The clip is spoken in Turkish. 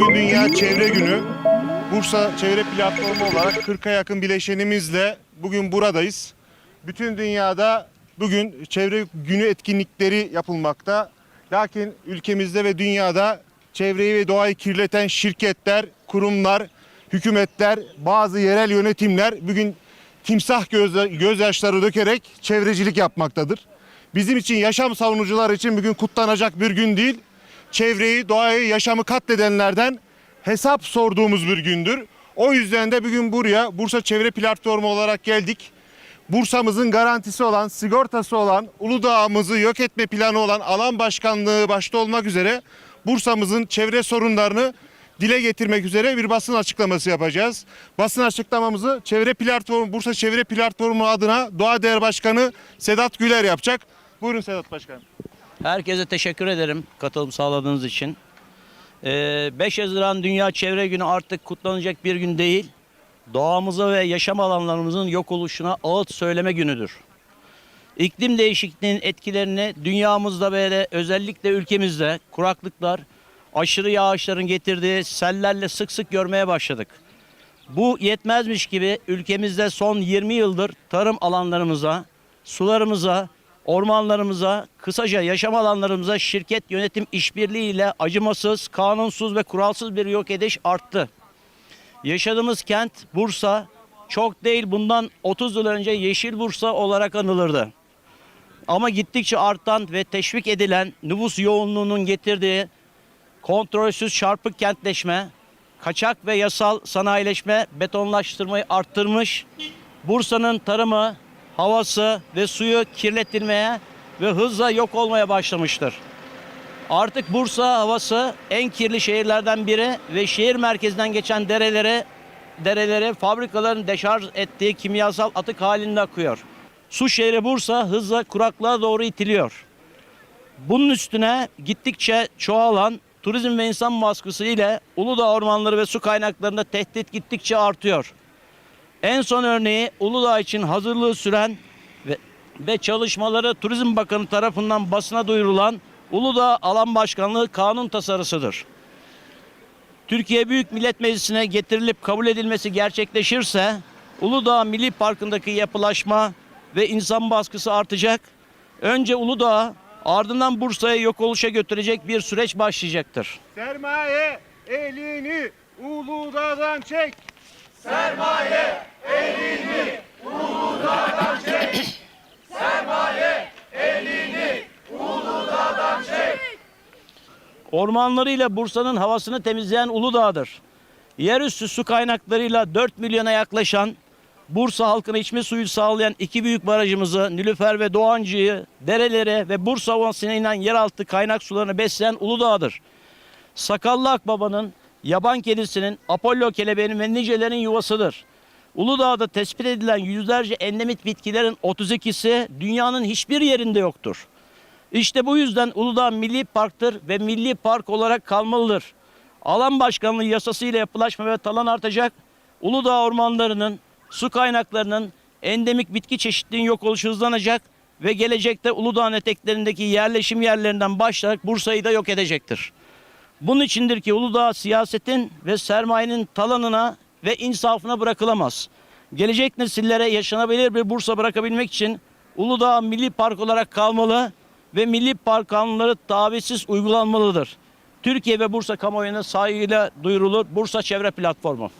Bugün Dünya Çevre Günü. Bursa Çevre Platformu olarak 40'a yakın bileşenimizle bugün buradayız. Bütün dünyada bugün çevre günü etkinlikleri yapılmakta. Lakin ülkemizde ve dünyada çevreyi ve doğayı kirleten şirketler, kurumlar, hükümetler, bazı yerel yönetimler bugün timsah gözle- gözyaşları dökerek çevrecilik yapmaktadır. Bizim için yaşam savunucular için bugün kutlanacak bir gün değil. Çevreyi, doğayı, yaşamı katledenlerden hesap sorduğumuz bir gündür. O yüzden de bugün buraya Bursa Çevre Platformu olarak geldik. Bursa'mızın garantisi olan, sigortası olan, Uludağ'ımızı yok etme planı olan alan başkanlığı başta olmak üzere Bursa'mızın çevre sorunlarını dile getirmek üzere bir basın açıklaması yapacağız. Basın açıklamamızı Çevre Platformu Bursa Çevre Platformu adına Doğa Değer Başkanı Sedat Güler yapacak. Buyurun Sedat Başkan. Herkese teşekkür ederim katılım sağladığınız için. Ee, 5 Haziran Dünya Çevre Günü artık kutlanacak bir gün değil. Doğamıza ve yaşam alanlarımızın yok oluşuna ağıt söyleme günüdür. İklim değişikliğinin etkilerini dünyamızda ve özellikle ülkemizde kuraklıklar, aşırı yağışların getirdiği sellerle sık sık görmeye başladık. Bu yetmezmiş gibi ülkemizde son 20 yıldır tarım alanlarımıza, sularımıza, ormanlarımıza, kısaca yaşam alanlarımıza şirket yönetim işbirliğiyle acımasız, kanunsuz ve kuralsız bir yok ediş arttı. Yaşadığımız kent Bursa çok değil bundan 30 yıl önce Yeşil Bursa olarak anılırdı. Ama gittikçe artan ve teşvik edilen nüfus yoğunluğunun getirdiği kontrolsüz çarpık kentleşme, kaçak ve yasal sanayileşme betonlaştırmayı arttırmış. Bursa'nın tarımı, havası ve suyu kirletilmeye ve hızla yok olmaya başlamıştır. Artık Bursa havası en kirli şehirlerden biri ve şehir merkezinden geçen derelere derelere fabrikaların deşarj ettiği kimyasal atık halinde akıyor. Su şehri Bursa hızla kuraklığa doğru itiliyor. Bunun üstüne gittikçe çoğalan turizm ve insan baskısı ile Uludağ ormanları ve su kaynaklarında tehdit gittikçe artıyor. En son örneği Uludağ için hazırlığı süren ve, ve çalışmaları Turizm Bakanı tarafından basına duyurulan Uludağ Alan Başkanlığı kanun tasarısıdır. Türkiye Büyük Millet Meclisi'ne getirilip kabul edilmesi gerçekleşirse Uludağ Milli Parkı'ndaki yapılaşma ve insan baskısı artacak. Önce Uludağ ardından Bursa'ya yok oluşa götürecek bir süreç başlayacaktır. Sermaye elini Uludağ'dan çek. Ormanlarıyla Bursa'nın havasını temizleyen Uludağ'dır. Yerüstü su kaynaklarıyla 4 milyona yaklaşan Bursa halkına içme suyu sağlayan iki büyük barajımızı Nilüfer ve Doğancı'yı, derelere ve Bursa Ovası'na inen yeraltı kaynak sularını besleyen Uludağ'dır. Sakallı Akbaba'nın, yaban kedisinin, Apollo kelebeğinin ve nicelerin yuvasıdır. Uludağ'da tespit edilen yüzlerce endemik bitkilerin 32'si dünyanın hiçbir yerinde yoktur. İşte bu yüzden Uludağ Milli Park'tır ve milli park olarak kalmalıdır. Alan başkanlığı yasasıyla yapılaşma ve talan artacak. Uludağ ormanlarının, su kaynaklarının, endemik bitki çeşitliliğinin yok oluşu hızlanacak ve gelecekte Uludağ'ın eteklerindeki yerleşim yerlerinden başlayarak Bursa'yı da yok edecektir. Bunun içindir ki Uludağ siyasetin ve sermayenin talanına ve insafına bırakılamaz. Gelecek nesillere yaşanabilir bir Bursa bırakabilmek için Uludağ Milli Park olarak kalmalı ve Milli Park kanunları tavizsiz uygulanmalıdır. Türkiye ve Bursa kamuoyuna saygıyla duyurulur Bursa Çevre Platformu.